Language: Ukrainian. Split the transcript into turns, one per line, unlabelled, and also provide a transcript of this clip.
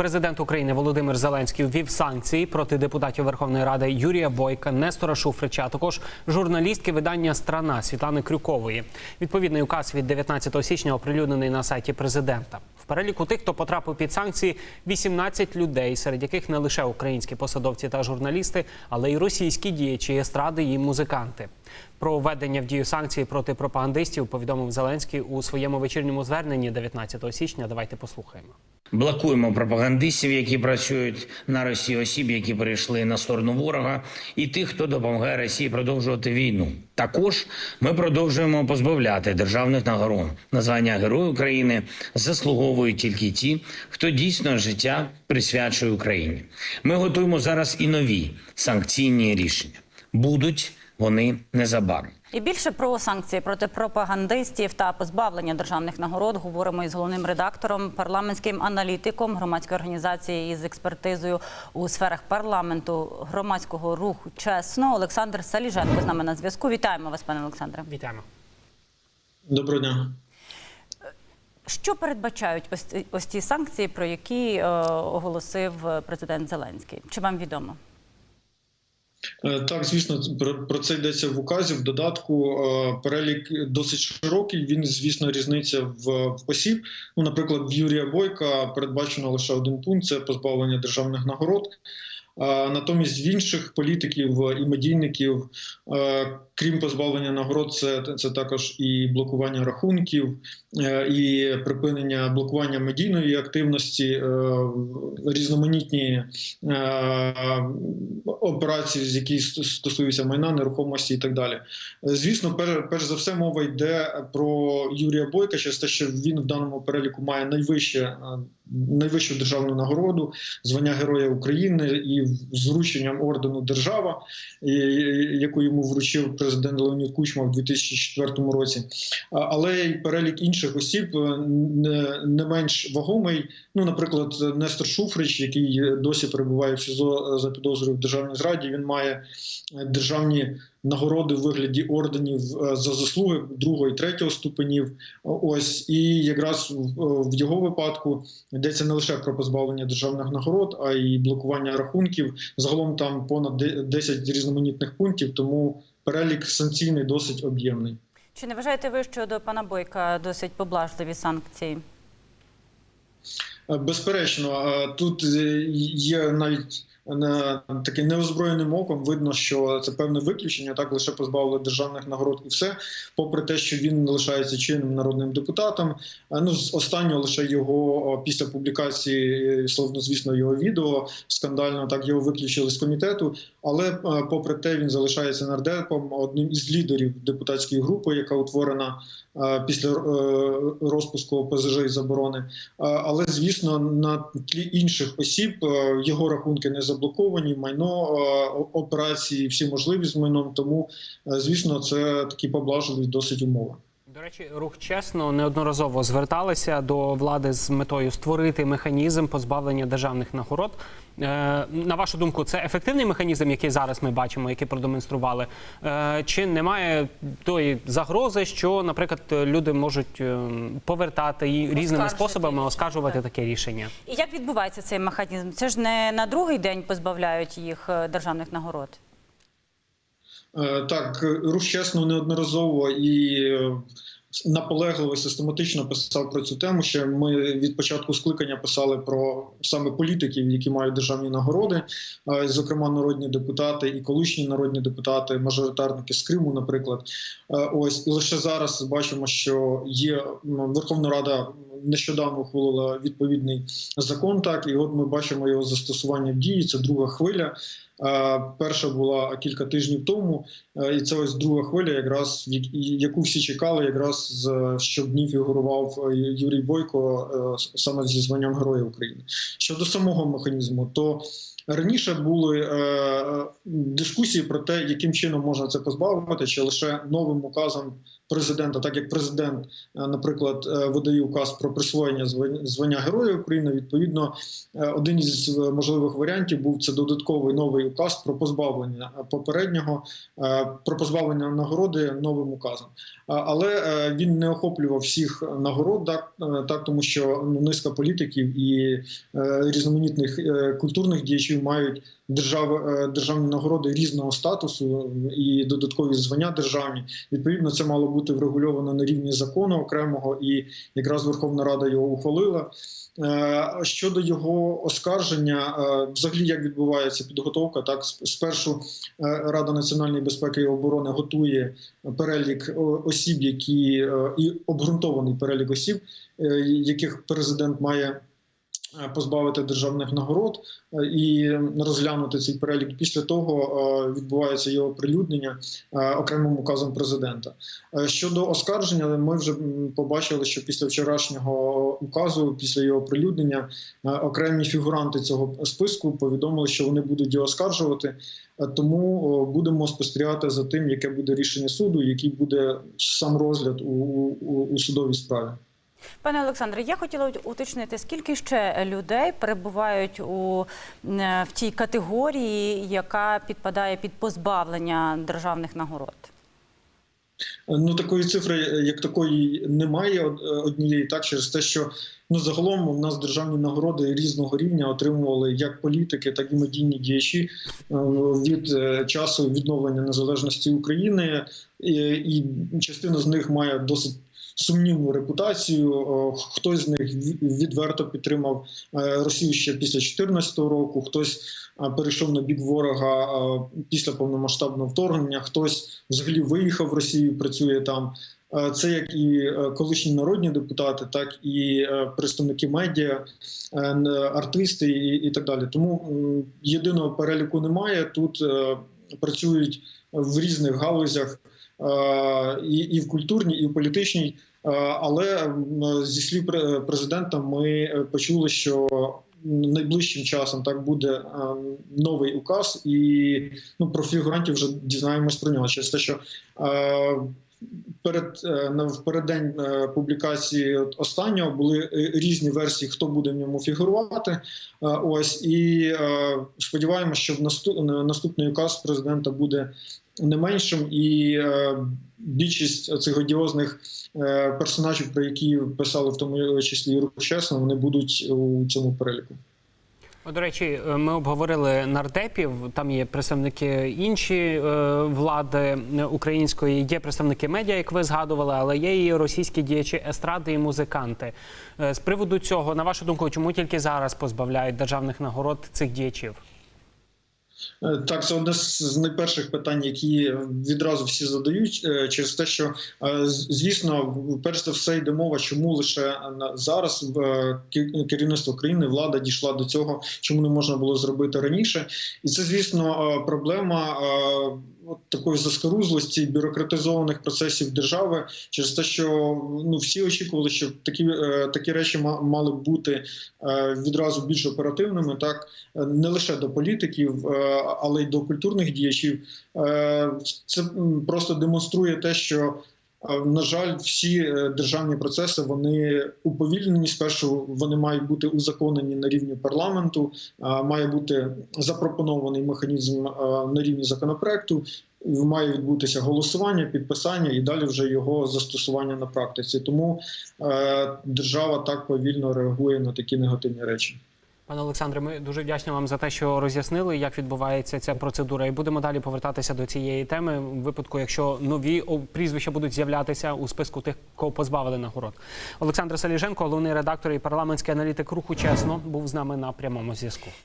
Президент України Володимир Зеленський ввів санкції проти депутатів Верховної Ради Юрія Бойка, Нестора Шуфрича, а також журналістки видання Страна Світлани Крюкової. Відповідний указ від 19 січня оприлюднений на сайті президента. В переліку тих, хто потрапив під санкції, 18 людей, серед яких не лише українські посадовці та журналісти, але й російські діячі естради і музиканти. Про введення в дію санкцій проти пропагандистів повідомив Зеленський у своєму вечірньому зверненні 19 січня. Давайте послухаємо.
Блокуємо пропагандистів, які працюють на Росію, осіб, які перейшли на сторону ворога, і тих, хто допомагає Росії продовжувати війну. Також ми продовжуємо позбавляти державних нагород. Названня Герой України заслуговують тільки ті, хто дійсно життя присвячує Україні. Ми готуємо зараз і нові санкційні рішення. Будуть вони незабаром.
І більше про санкції проти пропагандистів та позбавлення державних нагород говоримо із головним редактором, парламентським аналітиком громадської організації із експертизою у сферах парламенту громадського руху чесно. Олександр Саліженко з нами на зв'язку. Вітаємо вас, пане Олександре.
Вітаємо.
Доброго дня.
Що передбачають ось, ці- ось ці санкції, про які е, оголосив президент Зеленський? Чи вам відомо?
Е, Так, звісно, про, це йдеться в указі. В додатку е, перелік досить широкий. Він, звісно, різниця в осіб. Ну, наприклад, в Юрія Бойка передбачено лише один пункт це позбавлення державних нагород. Натомість в інших політиків і медійників, е, крім позбавлення нагород, це, це також і блокування рахунків, е, і припинення блокування медійної активності, е, різноманітні операції, з які ст- стосуються майна, нерухомості і так далі. Звісно, пер, перш за все мова йде про Юрія Бойка, через те, що він в даному переліку має найвище, найвищу державну нагороду, звання Героя України і з врученням ордену Держава, яку йому вручив президент Леонід Кучма в 2004 році. Але й перелік інших осіб е, не, менш вагомий. Ну, наприклад, Нестор Шуфрич, який досі перебуває в СІЗО за підозрою в державній зраді, він має е, державні нагороди в вигляді орденів е, за заслуги другого і третього ступенів. Ось і якраз в- в його випадку йдеться не лише про позбавлення державних нагород, а й блокування рахунків. Загалом там понад де- 10 різноманітних пунктів, тому перелік санкційний досить об'ємний.
Чи не вважаєте ви, що до пана Бойка досить поблажливі санкції?
Безперечно, тут е, є навіть таким неозброєним оком видно, що це певне виключення, так лише позбавили державних нагород і все, попри те, що він лишається чинним народним депутатом. Ну з останнього лише його після публікації е, словнозвісно його відео скандально так його виключили з комітету. Але е, попри те, він залишається нардепом, одним із лідерів депутатської групи, яка утворена після розпуску ОПЗЖ і заборони. Але звісно, на тлі інших осіб е, його рахунки не заблоковані, майно е, операції, всі можливі з майном. Тому, е, звісно, це такі поблажливі досить умови.
До речі, рух чесно неодноразово зверталися до влади з метою створити механізм позбавлення державних нагород. Е, на вашу думку, це ефективний механізм, який зараз ми бачимо, який продемонстрували? Е, чи немає тої загрози, що, наприклад, люди можуть е, повертати і різними
Оскаржити
способами оскаржувати
так.
таке рішення?
І як відбувається цей механізм? Це ж не на другий день позбавляють їх державних нагород.
Е, Так, рух чесно неодноразово і е, наполегливо систематично писав про цю тему. Ще ми від початку скликання писали про саме політиків, які мають державні нагороди, е, зокрема народні депутати і колишні народні депутати, мажоритарники з Криму, наприклад. Ось лише зараз бачимо, що є Верховна Рада нещодавно ухвалила відповідний закон. Так і от ми бачимо його застосування в дії. Це друга хвиля. Е, Перша була кілька тижнів тому, е, і це ось друга хвиля, якраз яку всі чекали, якраз з щоб днів фігурував е, Юрій Бойко саме зі званням Героя України. Щодо самого механізму, то Раніше були е, дискусії про те, яким чином можна це позбавити, чи лише новим указом президента, так як президент, е, наприклад, е, видає указ про присвоєння звання Героя України. Відповідно, е, один із е, можливих варіантів був це додатковий новий указ про позбавлення попереднього е, про позбавлення нагороди новим указом. Але е, він не охоплював всіх нагород, так, е, так тому що ну, низка політиків і е, різноманітних е, культурних діячів мають держав, е, державні нагороди різного статусу і додаткові звання державні. Відповідно, це мало бути врегульовано на рівні закону окремого, і якраз Верховна Рада його ухвалила. Е, Щодо його оскарження, е, взагалі як відбувається підготовка, так спершу е, Рада національної безпеки і оборони готує перелік осіб, які е, і обґрунтований перелік осіб, е, яких президент має е, позбавити державних нагород е, і розглянути цей перелік. Після того е, відбувається його оприлюднення е, окремим указом президента. Е, Щодо оскарження, ми вже побачили, що після вчорашнього указу, після його оприлюднення, е, окремі фігуранти цього списку повідомили, що вони будуть його оскаржувати. Е, Тому будемо спостерігати за тим, яке буде рішення суду, який буде сам розгляд у, у, у судовій справі.
Пане Олександре, я хотіла уточнити, скільки ще людей перебувають у е, в тій категорії, яка підпадає під позбавлення державних нагород?
Ну такої цифри, е, як такої, немає е, однієї, так через те, що ну загалом у нас державні нагороди різного рівня отримували як політики, так і медійні діячі від часу відновлення незалежності України, і частина з них має досить. Сумнівну репутацію. Хтось з них ві- відверто підтримав е, Росію ще після 2014 року. Хтось е, перейшов на бік ворога е, після повномасштабного вторгнення. Хтось взагалі виїхав в Росію, працює там. Це як і колишні народні депутати, так і представники медіа, артисти і, і так далі. Тому єдиного переліку немає. Тут працюють в різних галузях і, і в культурній, і в політичній. Е, Але зі слів пре- президента ми е, почули, що найближчим часом так буде е, новий указ, і ну про фігурантів вже дізнаємось про нього. Через те, що е, перед е, на в переддень е, публікації останнього були е, різні версії, хто буде в ньому фігурувати. Ось і сподіваємося, що в наступ, наступний указ президента буде не меншим, і більшість цих одіозних персонажів, про які писали в тому числі рух чесно, вони будуть у цьому переліку.
До речі, е, ми обговорили нардепів. Там є представники інші е, влади української, є представники медіа, як ви згадували, але є і російські діячі естради і музиканти. Е, З приводу цього, на вашу думку, чому тільки зараз позбавляють державних нагород цих діячів?
Е, Так, це одне з найперших питань, які відразу всі задають, е, через те, що е, звісно, перш за все йде мова, чому лише зараз керівництво країни влада дійшла до цього, чому не можна було зробити раніше, і це звісно проблема. От такої заскорузлості бюрократизованих процесів держави через те, що ну всі очікували, що такі, е, такі речі ма- мали б бути е, відразу більш оперативними, так не лише до політиків, е, але й до культурних діячів. Це просто демонструє те, що. На жаль, всі е, державні процеси вони уповільнені. Спершу вони мають бути узаконені на рівні парламенту, має бути запропонований механізм на рівні законопроекту. Має відбутися голосування, підписання і далі вже його застосування на практиці. Тому е, держава так повільно реагує на такі негативні речі.
Пане Олександре, ми дуже вдячні вам за те, що роз'яснили, як відбувається ця процедура, і будемо далі повертатися до цієї теми в випадку, якщо нові прізвища будуть з'являтися у списку тих, кого позбавили нагород. Олександр Саліженко, головний редактор і парламентський аналітик руху чесно, був з нами на прямому зв'язку.